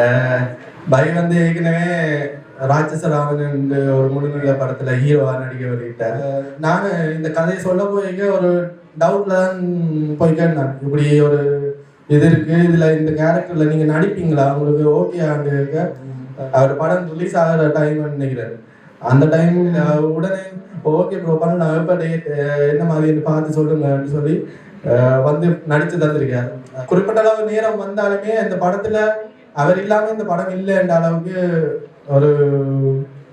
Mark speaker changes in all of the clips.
Speaker 1: அஹ் by வந்து ஏற்கனவே ராட்சசராமன் ஒரு முழுநிலை படத்துல ஹீரோவா நடிக்க வெளியிட்டார் நான் இந்த கதையை சொல்ல போய்க்க ஒரு டவுட்ல தான் போய் கேட்டேன் இப்படி ஒரு இது இருக்கு இதுல இந்த கேரக்டர்ல நீங்க நடிப்பீங்களா உங்களுக்கு ஓகே ஆண்டு இருக்க அவர் படம் ரிலீஸ் ஆகிற டைம் நினைக்கிறேன் அந்த டைம் உடனே ஓகே ப்ரோ பண்ணலாம் எப்போ டேட் என்ன மாதிரின்னு பார்த்து சொல்லுங்கன்னு சொல்லி வந்து நடித்து தந்திருக்காரு. குறிப்பிட்ட அளவு நேரம் வந்தாலுமே இந்த படத்துல அவர் இல்லாம இந்த படம் இல்லைன்ற அளவுக்கு ஒரு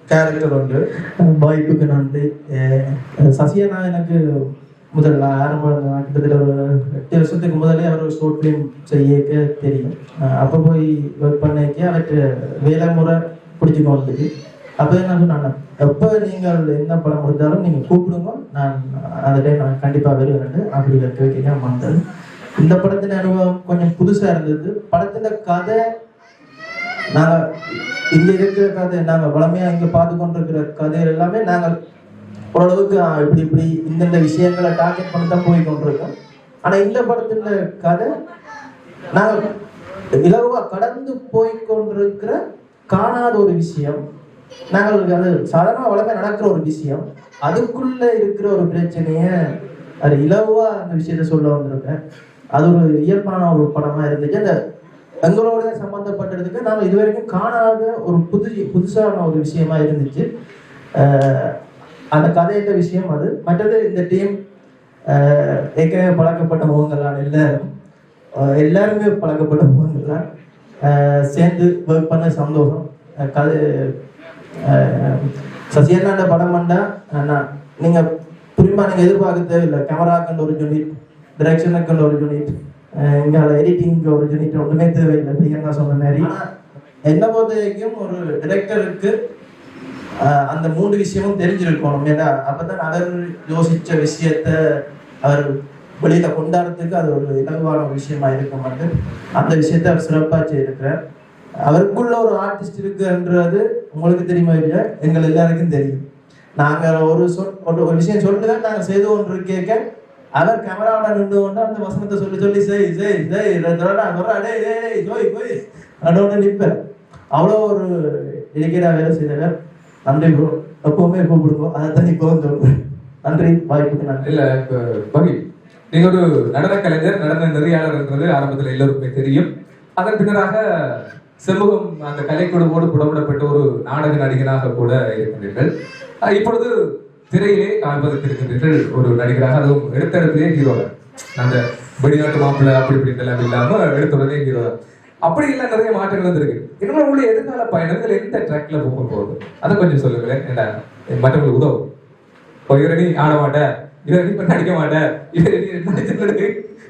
Speaker 1: கேரக்டர் உண்டு.
Speaker 2: வாய்ப்புக்கு நன்றி. சசியனா எனக்கு முதல்ல ஆரம்ப கிட்டத்தட்ட ஒரு எட்டு வருஷத்துக்கு முதலே அவர் ஷோர்ட் ஃபிலிம் செய்யக்க தெரியும். அப்போ போய் ஒர்க் பண்ணிக்க அவற்றை வேலை முறை பிடிச்சிக்கோ கொண்டது அப்போ என்ன சொன்னாங்க? எப்போ நீங்கள் என்ன படம் முடிஞ்சாலும் நீங்கள் கூப்பிடுங்க. நான் அந்த டைம் நான் கண்டிப்பாக வருவேன் அப்படி வைக்க வந்தது இந்த படத்தின் அனுபவம் கொஞ்சம் புதுசாக இருந்தது. படத்தின் கதை நாங்கள் இங்கே இருக்கிற கதை நாங்கள் வளமையாக இங்கே பார்த்து கொண்டிருக்கிற கதைகள் எல்லாமே நாங்கள் ஓரளவுக்கு இப்படி இப்படி இந்தந்த விஷயங்களை டார்கெட் பண்ணி தான் போய் கொண்டிருக்கோம். ஆனால் இந்த படத்தில் கதை நாங்கள் இலகுவாக கடந்து போய் கொண்டிருக்கிற காணாத ஒரு விஷயம். நாங்கள் அது சாதாரண வளமையா நடக்கிற ஒரு விஷயம். அதுக்குள்ள இருக்கிற ஒரு பிரச்சனைய அது இலவா அந்த விஷயத்த சொல்ல வந்திருக்கேன். அது ஒரு இயல்பான ஒரு படமா இருந்துச்சு. அந்த எங்களோட சம்பந்தப்பட்டதுக்கு நாம இதுவரைக்கும் காணாத ஒரு புது புதுசான ஒரு விஷயமா இருந்துச்சு. அந்த கதையிட்ட விஷயம் அது. மற்றது இந்த டீம் ஏற்கனவே பழக்கப்பட்ட முகங்கள்லாம் எல்லாரும். எல்லாருமே பழக்கப்பட்ட முகங்கள்லாம் சேர்ந்து ஒர்க் பண்ண சந்தோஷம். கதை சசியண்ணாண்ட படம் பண்ணா நான் நீங்க புரியுமா நீங்க எதிர்பார்க்க தேவையில்லை. கேமராக்கண்டு ஒரு யூனிட் டிரெக்ஷனுக்கு ஒரு யூனிட் இங்கே எடிட்டிங்க்கு ஒரு யூனிட் ஒன்றுமே தேவையில்லை. பிரியங்கா சொன்ன மாதிரி. என்னை பொறுத்த வரைக்கும் ஒரு டிரெக்டருக்கு அந்த மூணு விஷயமும் தெரிஞ்சிருக்கணும். ஏன்னா அப்பதான் அவர் யோசிச்ச விஷயத்த அவர் வெளியில கொண்டாடுறதுக்கு அது ஒரு இலகுவான விஷயமா இருக்க மாட்டேன் அந்த விஷயத்த அவர் சிறப்பா செய்திருக்கிறார். அவருக்குள்ள ஒரு ஆர்டிஸ்ட் இருக்குன்றது உங்களுக்கு தெரியுமா இல்லையா? எங்கள் எல்லாருக்கும் தெரியும். நாங்கள் ஒரு சொல் ஒரு விஷயம் சொல்லிட்டு நாங்கள் செய்து ஒன்று கேட்க அவர் கேமராவோட நின்று கொண்டு அந்த வசனத்தை சொல்லி சொல்லி செய் செய் செய் அடே டேய் போய் போய் அதோட நிற்பேன் அவ்வளோ ஒரு இலக்கியரா வேலை செய்தவர். நன்றி ப்ரோ எப்பவுமே கூப்பிடுவோம் அதை தான் இப்போவும் சொல்றேன். நன்றி. வாய்ப்புக்கு நன்றி.
Speaker 3: இல்லை இப்போ பகி நீங்க ஒரு நடன கலைஞர் நடன நெறியாளர்ன்றது ஆரம்பத்தில் எல்லோருக்குமே தெரியும். அதன் பின்னராக சமூகம் அந்த கலைக்குழுவோடு புடமிடப்பட்ட ஒரு நாடக நடிகராக கூட இருக்கிறீர்கள் இப்பொழுது திரையிலே காண்பதற்கு இருக்கின்றீர்கள் ஒரு நடிகராக அதுவும் எடுத்த இடத்திலே ஹீரோ அந்த வெளிநாட்டு மாப்பிள்ளை அப்படி இப்படி எல்லாம் இல்லாம எடுத்த உடனே ஹீரோ அப்படி எல்லாம் நிறைய மாற்றங்கள் வந்திருக்கு. இன்னும் உங்களுடைய எதிர்கால பயணங்கள் எந்த ட்ராக்ல போக போகுது? அதை கொஞ்சம் சொல்லுங்களேன். என்ன மற்றவங்களுக்கு உதவும். இப்போ ஆட நீ மாட்ட இவரை நீ இப்ப நடிக்க மாட்ட இவரை நீ நடிச்சதுக்கு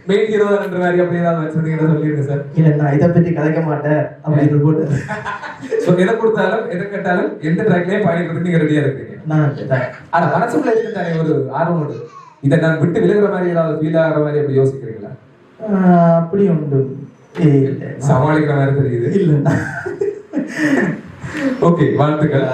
Speaker 3: மெயின் ஹீரோ தான்ன்ற மாதிரி அப்படி ஏதாவது வச்சிருந்தீங்கன்னா சொல்லிடுங்க சார்.
Speaker 2: இல்ல நான் இதை பற்றி கதைக்க மாட்டேன். அப்படின்னு போட்டு.
Speaker 3: ஸோ எதை கொடுத்தாலும் எதை கேட்டாலும் எந்த ட்ராக்லயே பாடிக்கிறதுக்கு நீங்க ரெடியா இருக்கீங்க. ஆனா மனசுக்குள்ள இருக்குதானே ஒரு ஆர்வம் உண்டு. இதை நான் விட்டு விலகுற மாதிரி ஏதாவது ஃபீல் ஆகிற மாதிரி அப்படி யோசிக்கிறீங்களா?
Speaker 2: அப்படி உண்டு.
Speaker 3: சமாளிக்கிற மாதிரி தெரியுது.
Speaker 2: இல்ல.
Speaker 3: ஓகே வாழ்த்துக்கள்.